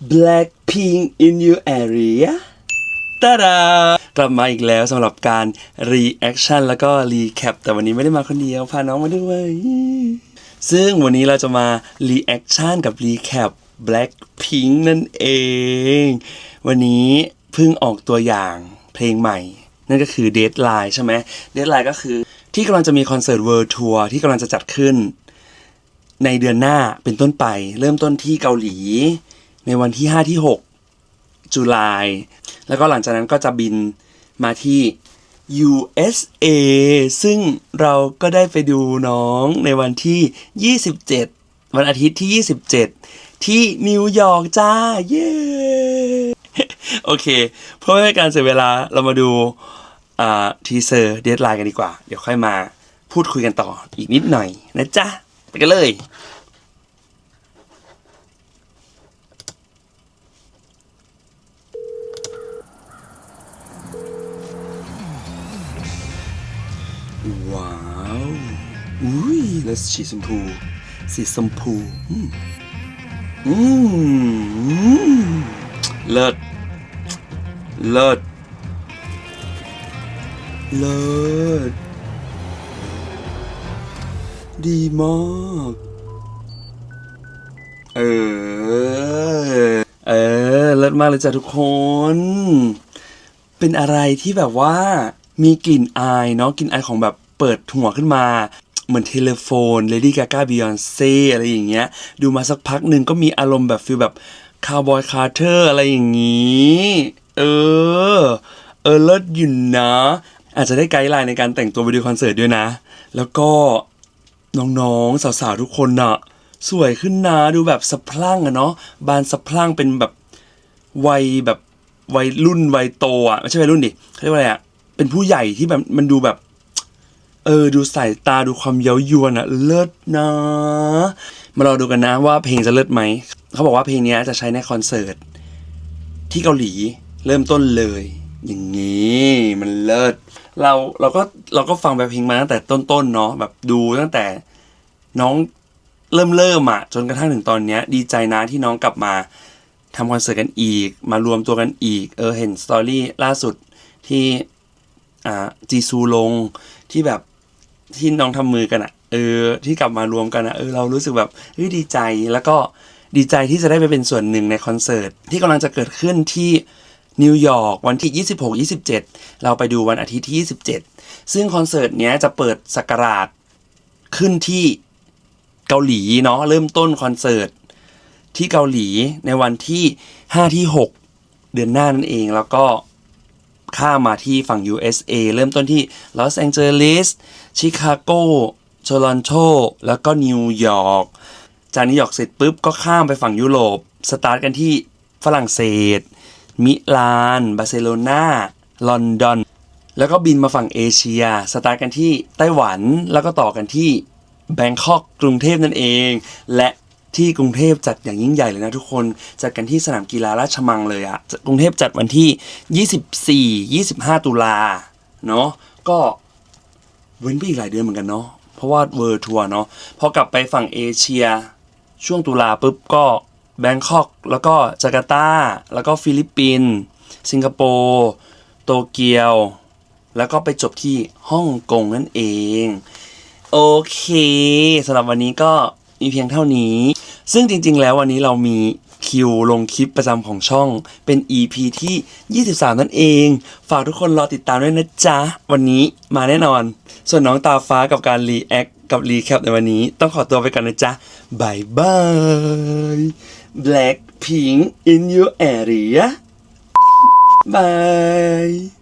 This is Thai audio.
Blackpink in your area ตาดากลับมาอีกแล้วสำหรับการ reaction แล้วก็ recap แต่วันนี้ไม่ได้มาคนเดียว พาน้องมาด้วย ซึ่งวันนี้เราจะมา reaction กับ recap Blackpink นั่นเอง วันนี้เพิ่งออกตัวอย่างเพลงใหม่ นั่นก็คือ Deadline ใช่ไหม Deadline ก็คือที่กำลังจะมีคอนเสิร์ต World Tour ที่กำลังจะจัดขึ้น ในเดือนหน้าเป็นต้นไป เริ่มต้นที่เกาหลี ในวันที่ 5 ที่ 6 จุลาย แล้วก็หลังจากนั้นก็จะบินมาที่ USA ซึ่งเราก็ได้ไปดูน้องในวันที่ 27 วันอาทิตย์ที่ 27 ที่นิวยอร์กจ้า เย้ โอเค เพื่อไม่ให้การเสียเวลาเรามาดูทีเซอร์เดทไลน์กันดีกว่า เดี๋ยวค่อยมาพูดคุยกันต่ออีกนิดหน่อยนะจ๊ะ ไปกันเลย ว้าว อุ้ยแล้วสีชมพู สีชมพูอืมอืมเลิศ เลิศ เลิศ ดีมาก เออ เออ เลิศมากเลยจ้ะทุกคน เป็นอะไรที่แบบว่า มีกลิ่นอายเนาะกลิ่นอายของแบบเปิดหัวขึ้นมา เหมือนเทเลโฟนเลดี้กาก้าบิยอนเซ่อะไรอย่างเงี้ย ดูมาสักพักหนึ่งก็มีอารมณ์แบบฟิลแบบคาวบอยคาร์เทอร์อะไรอย่างงี้ เออ เออเลิศอยู่นะ อาจจะได้ไกด์ไลน์ในการแต่งตัวไปดูคอนเสิร์ตด้วยนะ แล้วก็น้องๆ สาวๆ ทุกคนน่ะ สวยขึ้นนะดูแบบสะพรั่งอะเนาะบานสะพรั่งเป็นแบบวัยแบบวัยรุ่นวัยโตอะไม่ใช่วัยรุ่นดิเขาเรียกว่าอะไรอะ เป็นผู้ใหญ่ที่แบบมันดูแบบ เออ ดูสายตาดูความเย้ายวนอะเลิศนะ มารอดูกันนะว่าเพลงจะเลิศไหม เขาบอกว่าเพลงนี้จะใช้ในคอนเสิร์ต ที่เกาหลีเริ่มต้นเลย อย่างนี้มันเลิศเราเราก็เราก็ฟังแบบเพลงมาตั้งแต่ต้นๆเนาะแบบดูตั้งแต่น้องเริ่มเริ่มอะจนกระทั่งถึงตอนเนี้ย ดีใจนะที่น้องกลับมาทำคอนเสิร์ตกันอีก มารวมตัวกันอีก เออเห็นสตอรี่ล่าสุดที่ อ่าจีซูลงที่แบบที่น้องทำมือกันอะเออ ที่กลับมารวมกันอะเออเรารู้สึกแบบเฮ้ยดีใจแล้วก็ดีใจที่จะได้ไปเป็นส่วนหนึ่งในคอนเสิร์ตที่กำลังจะเกิดขึ้นที่นิวยอร์กวันที่ 26 27 เราไปดูวันอาทิตย์ที่ 27 ซึ่งคอนเสิร์ตเนี้ยจะเปิดสักราชขึ้นที่เกาหลีเนาะเริ่มต้นคอนเสิร์ตที่เกาหลีในวันที่ 5 ที่ 6 เดือนหน้านั่นเองแล้วก็ ข้ามมาที่ฝั่ง USA เริ่มต้นที่ลอสแองเจลิสชิคาโกโตรอนโตแล้วก็นิวยอร์กจากนิวยอร์กเสร็จปุ๊บก็ข้ามไปฝั่งยุโรปสตาร์ทกันที่ฝรั่งเศส มิลาน บาร์เซโลนาลอนดอน แล้วก็บินมาฝั่งเอเชีย สตาร์ทกันที่ไต้หวัน แล้วก็ต่อกันที่แบงคอกกรุงเทพนั่นเอง และ ที่กรุงเทพจัดอย่างยิ่งใหญ่เลยนะทุกคนจัดกันที่สนามกีฬาราชมังเลยอะกรุงเทพจัดวันที่ 24 25 ตุลาเนาะก็เว้นไปอีกหลายเดือนเหมือนกันเนาะเพราะว่าเวิร์ทัวร์เนาะพอกลับไปฝั่งเอเชีย ช่วงตุลาปุ๊บก็แบงคอกแล้วก็จาการ์ตา แล้วก็ฟิลิปปินส์สิงคโปร์โตเกียว แล้วก็ไปจบที่ฮ่องกงนั่นเอง โอเคสำหรับวันนี้ก็ มีเพียงเท่านี้ ซึ่งจริง ๆ แล้ววันนี้เรามีคิวลงคลิปประจำของช่องเป็น EP ที่ 23 นั่นเอง ฝากทุกคนรอติดตามด้วยนะจ๊ะ วันนี้มาแน่นอน ส่วนน้องตาฟ้ากับการรีแอคกับรีแคปในวันนี้ ต้องขอตัวไปกันนะจ๊ะบายบาย Blackpink in your area บาย